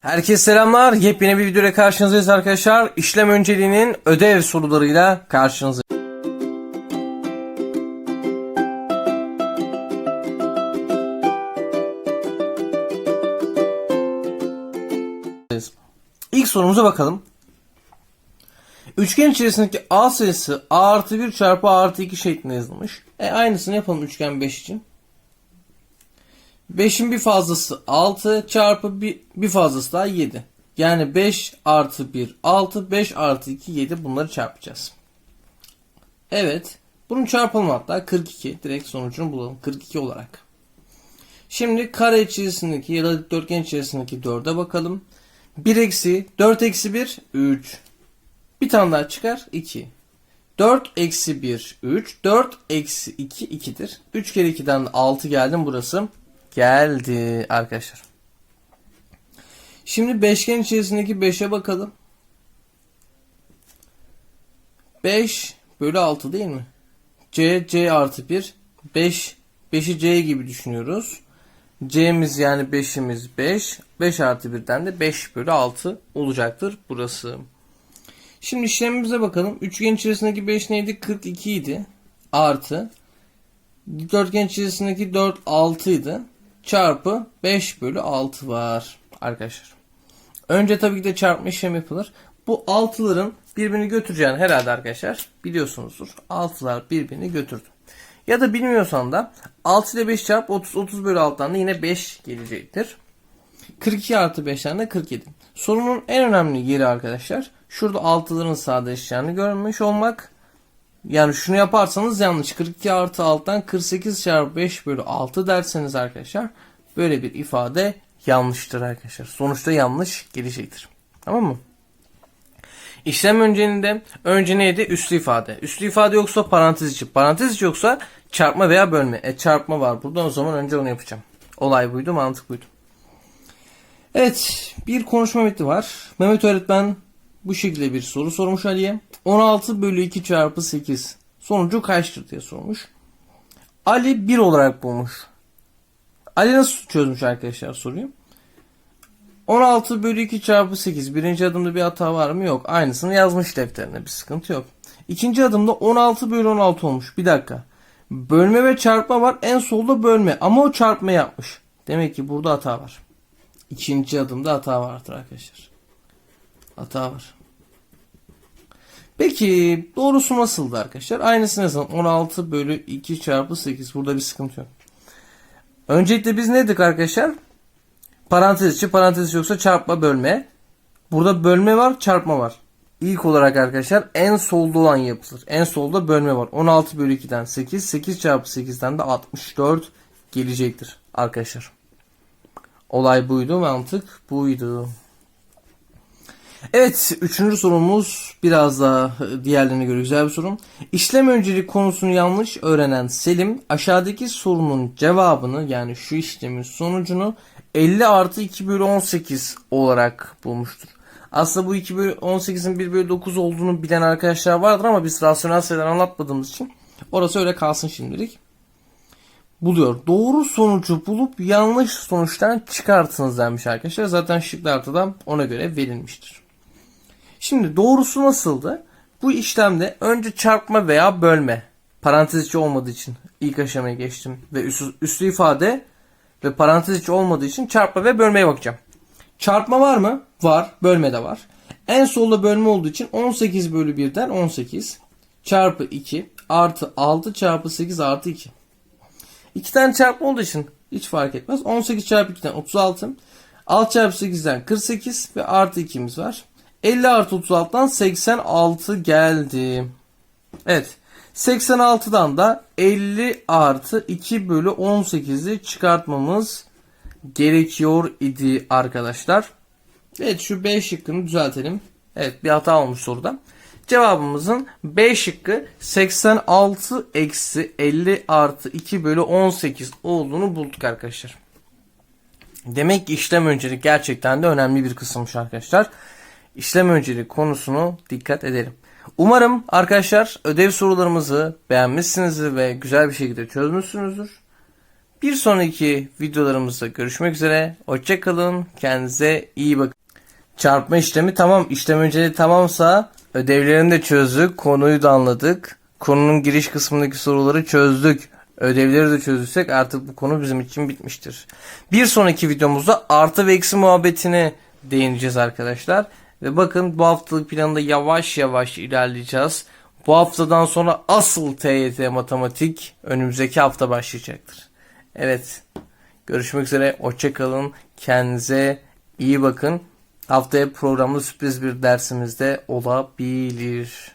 Herkese selamlar. Yepyeni bir videoyla karşınızdayız arkadaşlar. İşlem önceliğinin ödev sorularıyla karşınızdayız. İlk sorumuza bakalım. Üçgen içerisindeki A sayısı A artı 1 çarpı A artı 2 şeklinde yazılmış. E aynısını yapalım üçgen 5 için. 5'in bir fazlası 6 çarpı bir, bir fazlası daha 7. Yani 5 artı 1 6 5 artı 2 7 bunları çarpacağız. Evet. Bunu çarpalım hatta 42. Direkt sonucunu bulalım. 42 olarak. Şimdi kare içerisindeki ya da dikdörtgen içerisindeki 4'e bakalım. 1 eksi 4 eksi 1 3. Bir tane daha çıkar 2. 4 eksi 1 3. 4 eksi 2 2'dir. 3 kere 2'den 6 geldim burası geldi arkadaşlar. Şimdi beşgen içerisindeki 5'e bakalım. 5 bölü 6 değil mi? C, C artı 1. 5, 5'i C gibi düşünüyoruz. C'miz yani 5'imiz 5. 5 artı 1'den de 5 bölü 6 olacaktır burası. Şimdi işlemimize bakalım. Üçgen içerisindeki 5 neydi? 42 idi. Artı. Dikdörtgen içerisindeki 4 6 idi çarpı 5 bölü 6 var arkadaşlar. Önce tabii ki de çarpma işlemi yapılır. Bu 6'ların birbirini götüreceğini herhalde arkadaşlar biliyorsunuzdur. 6'lar birbirini götürdü. Ya da bilmiyorsan da 6 ile 5 çarp 30 30 bölü 6'dan da yine 5 gelecektir. 42 artı 5'ten de 47. Sorunun en önemli yeri arkadaşlar. Şurada 6'ların sadeleşeceğini görmüş olmak. Yani şunu yaparsanız yanlış. 42 artı 6'dan 48 çarpı 5 bölü 6 derseniz arkadaşlar böyle bir ifade yanlıştır arkadaşlar. Sonuçta yanlış gelecektir. Tamam mı? İşlem önceliğinde önce neydi? Üslü ifade. Üslü ifade yoksa parantez içi. Parantez içi yoksa çarpma veya bölme. E çarpma var burada o zaman önce onu yapacağım. Olay buydu, mantık buydu. Evet, bir konuşma metni var. Mehmet öğretmen bu şekilde bir soru sormuş Ali'ye. 16 bölü 2 çarpı 8 sonucu kaçtır diye sormuş. Ali 1 olarak bulmuş. Ali nasıl çözmüş arkadaşlar soruyu? 16 bölü 2 çarpı 8. Birinci adımda bir hata var mı? Yok. Aynısını yazmış defterine. Bir sıkıntı yok. İkinci adımda 16 bölü 16 olmuş. Bir dakika. Bölme ve çarpma var. En solda bölme. Ama o çarpma yapmış. Demek ki burada hata var. İkinci adımda hata vardır arkadaşlar. Hata var. Peki doğrusu nasıldı arkadaşlar? Aynısını yazalım. 16 bölü 2 çarpı 8. Burada bir sıkıntı yok. Öncelikle biz ne dedik arkadaşlar? Parantez içi parantez yoksa çarpma bölme. Burada bölme var çarpma var. İlk olarak arkadaşlar en solda olan yapılır. En solda bölme var. 16 bölü 2'den 8. 8 çarpı 8'den de 64 gelecektir arkadaşlar. Olay buydu. Mantık buydu. Evet, üçüncü sorumuz biraz daha diğerlerine göre güzel bir sorum. İşlem öncelik konusunu yanlış öğrenen Selim aşağıdaki sorunun cevabını yani şu işlemin sonucunu 50 artı 2 bölü 18 olarak bulmuştur. Aslında bu 2 bölü 18'in 1 bölü 9 olduğunu bilen arkadaşlar vardır ama biz rasyonel sayılar anlatmadığımız için orası öyle kalsın şimdilik. Buluyor. Doğru sonucu bulup yanlış sonuçtan çıkartınız denmiş arkadaşlar. Zaten şıklarda da ona göre verilmiştir. Şimdi doğrusu nasıldı? Bu işlemde önce çarpma veya bölme parantez içi olmadığı için ilk aşamaya geçtim ve üslü, üslü ifade ve parantez içi olmadığı için çarpma ve bölmeye bakacağım. Çarpma var mı? Var. Bölme de var. En solda bölme olduğu için 18 bölü 1'den 18 çarpı 2 artı 6 çarpı 8 artı 2. 2 tane çarpma olduğu için hiç fark etmez. 18 çarpı 2'den 36. 6 çarpı 8'den 48 ve artı 2'miz var. 50 artı 36'dan 86 geldi. Evet. 86'dan da 50 artı 2 bölü 18'i çıkartmamız gerekiyor idi arkadaşlar. Evet şu B şıkkını düzeltelim. Evet bir hata olmuş soruda. Cevabımızın B şıkkı 86 eksi 50 artı 2 bölü 18 olduğunu bulduk arkadaşlar. Demek ki işlem öncelik gerçekten de önemli bir kısımmış arkadaşlar. İşlem öncelik konusunu dikkat edelim. Umarım arkadaşlar ödev sorularımızı beğenmişsinizdir ve güzel bir şekilde çözmüşsünüzdür. Bir sonraki videolarımızda görüşmek üzere. Hoşçakalın. Kendinize iyi bakın. Çarpma işlemi tamam. İşlem önceliği tamamsa ödevlerini de çözdük. Konuyu da anladık. Konunun giriş kısmındaki soruları çözdük. Ödevleri de çözdüysek artık bu konu bizim için bitmiştir. Bir sonraki videomuzda artı ve eksi muhabbetine değineceğiz arkadaşlar. Ve bakın bu haftalık planda yavaş yavaş ilerleyeceğiz. Bu haftadan sonra asıl TYT matematik önümüzdeki hafta başlayacaktır. Evet. Görüşmek üzere. Hoşçakalın. Kendinize iyi bakın. Haftaya programda sürpriz bir dersimizde olabilir.